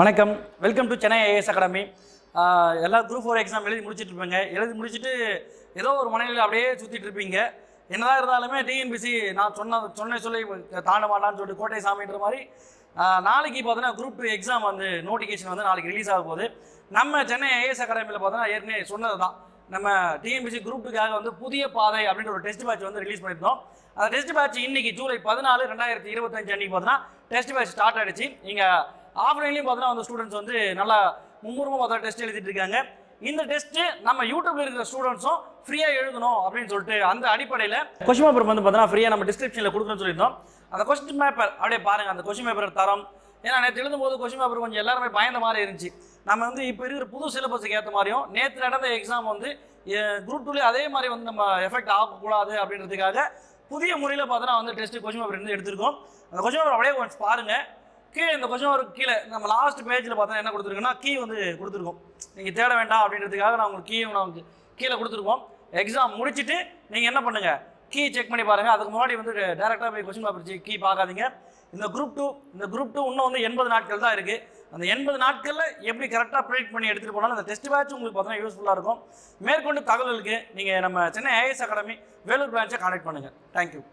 வணக்கம். Welcome to Chennai IAS academy எல்லா group four exam எழுதி முடிச்சுட்டு இருப்பீங்க. எழுதி முடிச்சுட்டு ஏதோ ஒரு மனையில் அப்படியே சுற்றிட்டு இருப்பீங்க. என்னதான் இருந்தாலுமே டிஎன்பிசி நான் சொன்ன சொன்ன சொல்லி தாண்ட மாட்டான்னு சொல்லிட்டு கோட்டை சாமின்ற மாதிரி நாளைக்கு பார்த்தீங்கன்னா குரூப் டூ எக்ஸாம் வந்து நோட்டிஃபிகேஷன் வந்து நாளைக்கு ரிலீஸ் ஆக போகுது. நம்ம சென்னை ஐஏஎஸ் அகாடமியில் பார்த்தோன்னா ஏற்கனவே சொன்னது தான் நம்ம டிஎன்பிசி குரூப்புக்காக வந்து புதிய பாதை அப்படின்ற ஒரு டெஸ்ட் பேட்ச் வந்து ரிலீஸ் பண்ணியிருந்தோம். அந்த டெஸ்ட் பேட்ச் இன்னைக்கு ஜூலை பதினாலு ரெண்டாயிரத்தி இருபத்தஞ்சு அன்னைக்கு பார்த்தீங்கன்னா டெஸ்ட் பேட்ச் ஸ்டார்ட் ஆயிடுச்சு. நீங்கள் ஆஃப்லைன்லேயும் பார்த்தீங்கன்னா அந்த ஸ்டூடெண்ட்ஸ் வந்து நல்லா மும்முரமாக பார்த்தா டெஸ்ட் எழுதிட்டு இருக்காங்க. இந்த டெஸ்ட்டு நம்ம யூடியூப்ல இருக்கிற ஸ்டூடெண்ட்ஸும் ஃப்ரீயாக எழுதணும் அப்படின்னு சொல்லிட்டு அந்த அடிப்படையில் கொஷின் பேப்பர் வந்து பார்த்தீங்கன்னா ஃப்ரீயாக நம்ம டிஸ்கிரிப்ஷனில் கொடுக்குறோம்னு சொல்லியிருந்தோம். அந்த கொஸ்டின் பேப்பர் அப்படியே பாருங்க அந்த கொஸ்டின் பேப்பர் தரம். ஏன்னா நேற்று எழுதும்போது கொஸ்டின் பேப்பர் கொஞ்சம் எல்லாருமே பயந்த மாதிரி இருந்துச்சு. நம்ம வந்து இப்போ இருக்கிற புது சிலபஸுக்கு ஏற்ற மாதிரியும் நேற்று நடந்த எக்ஸாம் வந்து குரூப் டூலேயே அதே மாதிரி வந்து நம்ம எஃபெக்ட் ஆகக்கூடாது அப்படின்றதுக்காக புதிய முறையில் பார்த்தோன்னா வந்து டெஸ்ட் கொஸ்டின் பேப்பர் இருந்து எடுத்திருக்கோம். அந்த கொஸ்டின் பேப்பர் அப்படியே கொஞ்சம் பாருங்கள் கீழே இந்த கொஸ்டின் ஒரு கீழே. நம்ம லாஸ்ட் பேஜில் பார்த்தா என்ன கொடுத்துருக்குன்னா கீ வந்து கொடுத்துருக்கோம். நீங்கள் தேட வேண்டாம் அப்படின்றதுக்காக நான் உங்களுக்கு கீயும் நான் உங்களுக்கு கீழே கொடுத்துருக்கோம். எக்ஸாம் முடிச்சுட்டு நீங்கள் என்ன பண்ணுங்கள் கீ செக் பண்ணி பாருங்கள் அதுக்கு முன்னாடி வந்து டேரெக்டாக போய் கொஸ்டின் பேப்பர் கீ பார்க்காதீங்க. இந்த குரூப் டூ இந்த குரூப் டூ இன்னும் வந்து எண்பது நாட்கள் தான் இருக்குது அந்த எண்பது நாட்களில் எப்படி கரெக்டாக ப்ரிடிக் பண்ணி எடுத்துகிட்டு போனாலும் அந்த டெஸ்ட் பேட்ச் உங்களுக்கு பார்த்தீங்கன்னா யூஸ்ஃபுல்லாக இருக்கும். மேற்கொண்டு தகவலுக்கு நீங்கள் நம்ம சென்னை ஐஎஸ் அகாடமி வேலூர் பிரான்ச்சை கான்டாக்ட் பண்ணுங்கள் தேங்க்யூ